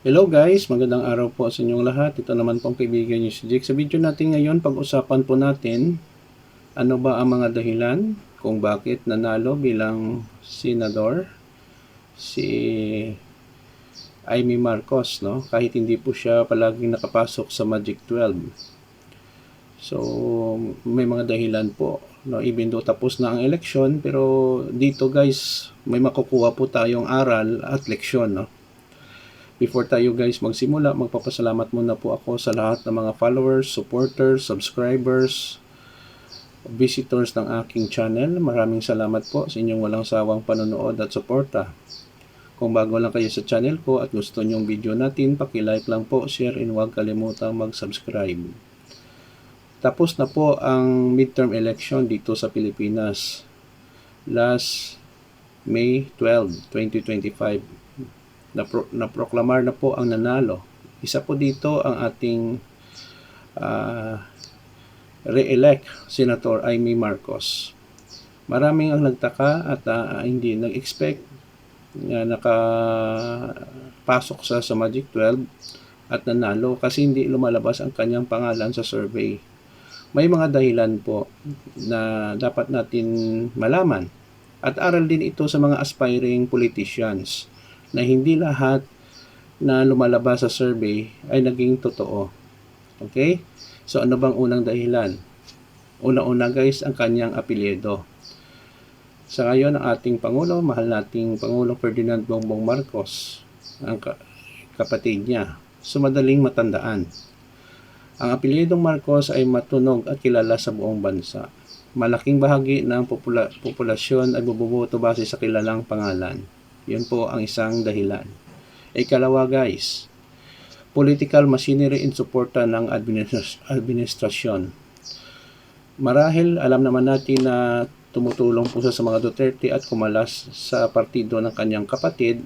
Hello guys, magandang araw po sa inyong lahat. Ito naman pong kaibigan niyo si Jake. Sa video natin ngayon, pag-usapan po natin ano ba ang mga dahilan kung bakit nanalo bilang senador si Amy Marcos, no? Kahit hindi po siya palaging nakapasok sa Magic 12. So, may mga dahilan po. No, even though tapos na ang eleksyon, pero dito guys, may makukuha po tayong aral at leksyon, no? Before tayo guys magsimula, magpapasalamat muna po ako sa lahat ng mga followers, supporters, subscribers, visitors ng aking channel. Maraming salamat po sa inyong walang sawang panonood at suporta. Kung bago lang kayo sa channel ko at gusto nyong video natin, paki-like lang po, share, and huwag kalimutang mag-subscribe. Tapos na po ang midterm election dito sa Pilipinas. Last May 12, 2025 napro- naproklamar na po ang nanalo. Isa po dito ang ating uh, re-elect Senator Amy Marcos. Maraming ang nagtaka at uh, hindi nag-expect na nakapasok sa sa Magic 12 at nanalo kasi hindi lumalabas ang kanyang pangalan sa survey. May mga dahilan po na dapat natin malaman at aral din ito sa mga aspiring politicians na hindi lahat na lumalabas sa survey ay naging totoo. Okay? So ano bang unang dahilan? Una-una guys, ang kanyang apelyido. Sa ngayon, ang ating Pangulo, mahal nating Pangulo Ferdinand Bongbong Marcos, ang kapatid niya, sumadaling matandaan. Ang apelyidong Marcos ay matunog at kilala sa buong bansa. Malaking bahagi ng popula- populasyon ay bububoto base sa kilalang pangalan. Yun po ang isang dahilan. Ikalawa guys, political machinery in suporta ng administras- administrasyon. Marahil alam naman natin na tumutulong po siya sa mga Duterte at kumalas sa partido ng kanyang kapatid.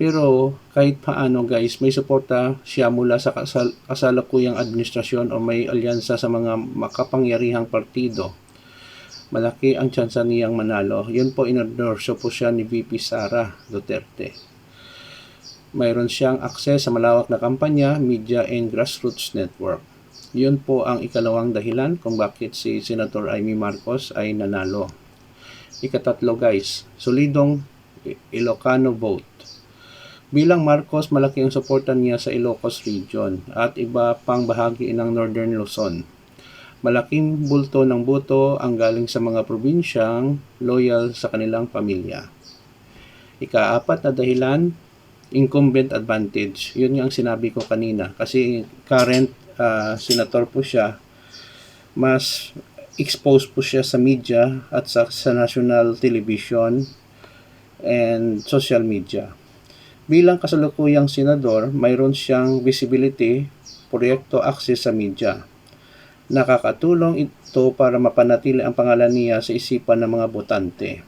Pero kahit paano guys, may suporta siya mula sa kasal- kasalukuyang administrasyon o may alyansa sa mga makapangyarihang partido malaki ang tsansa niyang manalo. Yun po inendorso po siya ni VP Sara Duterte. Mayroon siyang akses sa malawak na kampanya, media and grassroots network. Yun po ang ikalawang dahilan kung bakit si Senator Amy Marcos ay nanalo. Ikatatlo guys, solidong Ilocano vote. Bilang Marcos, malaki ang suporta niya sa Ilocos region at iba pang bahagi ng Northern Luzon Malaking bulto ng boto ang galing sa mga probinsyang loyal sa kanilang pamilya. Ikaapat na dahilan, incumbent advantage. Yun yung sinabi ko kanina. Kasi current uh, senator po siya, mas exposed po siya sa media at sa, sa national television and social media. Bilang kasalukuyang senador, mayroon siyang visibility, proyekto access sa media Nakakatulong ito para mapanatili ang pangalan niya sa isipan ng mga botante.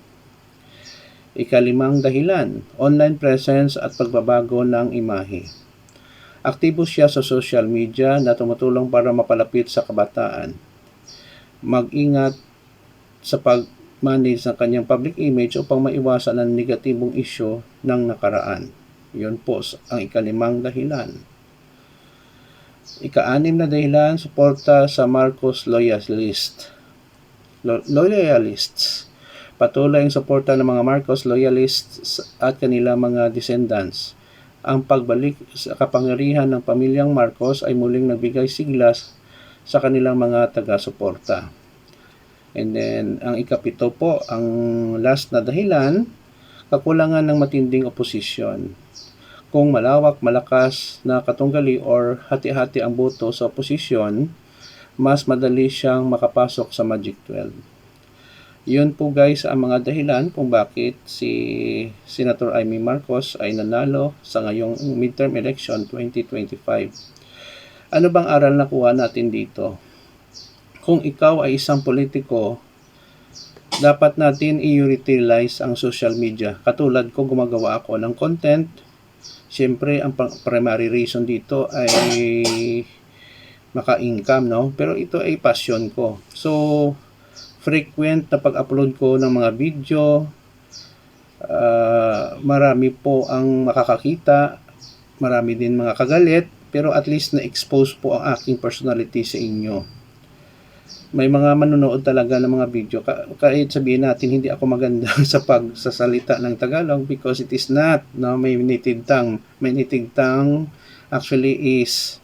Ikalimang dahilan, online presence at pagbabago ng imahe. Aktibo siya sa social media na tumutulong para mapalapit sa kabataan. Mag-ingat sa pag-manage ng kanyang public image upang maiwasan ang negatibong isyo ng nakaraan. Yun po ang ikalimang dahilan. Ika-anim na dahilan, suporta sa Marcos loyalist. Lo- loyalists. Patuloy ang suporta ng mga Marcos loyalists at kanila mga descendants. Ang pagbalik sa kapangyarihan ng pamilyang Marcos ay muling nagbigay siglas sa kanilang mga taga-suporta. And then, ang ikapito po, ang last na dahilan, kakulangan ng matinding oposisyon kung malawak, malakas na katunggali or hati-hati ang boto sa oposisyon, mas madali siyang makapasok sa Magic 12. Yun po guys ang mga dahilan kung bakit si Senator Amy Marcos ay nanalo sa ngayong midterm election 2025. Ano bang aral na kuha natin dito? Kung ikaw ay isang politiko, dapat natin i-utilize ang social media. Katulad ko gumagawa ako ng content, Siyempre, ang primary reason dito ay maka-income, no? Pero ito ay passion ko. So, frequent na pag-upload ko ng mga video, uh, marami po ang makakakita, marami din mga kagalit, pero at least na-expose po ang aking personality sa inyo. May mga manonood talaga ng mga video, ka- kahit sabihin natin hindi ako maganda sa pagsasalita ng Tagalog because it is not, no? may native tongue. May native tongue actually is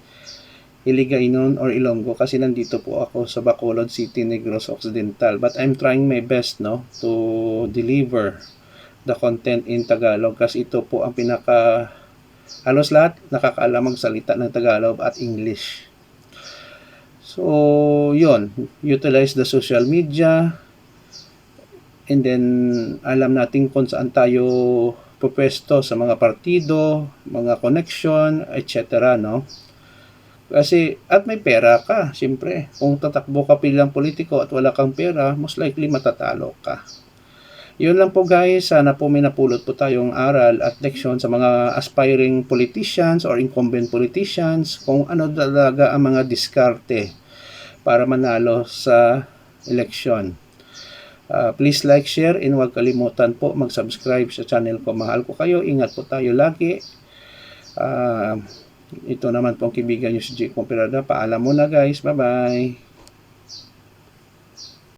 Iligainon or Ilonggo kasi nandito po ako sa Bacolod City, Negros Occidental. But I'm trying my best no to deliver the content in Tagalog kasi ito po ang pinaka halos lahat nakakaalam magsalita ng Tagalog at English. So, yon utilize the social media and then alam natin kung saan tayo pupwesto sa mga partido, mga connection, etc. no? Kasi, at may pera ka, siyempre. Kung tatakbo ka bilang politiko at wala kang pera, most likely matatalo ka. Yun lang po guys, sana po may napulot po tayong aral at leksyon sa mga aspiring politicians or incumbent politicians kung ano talaga ang mga diskarte para manalo sa eleksyon. Uh, please like, share, and huwag kalimutan po mag-subscribe sa channel ko. Mahal ko kayo. Ingat po tayo lagi. Uh, ito naman pong kaibigan nyo si Jake Comperada. Paalam muna guys. Bye-bye.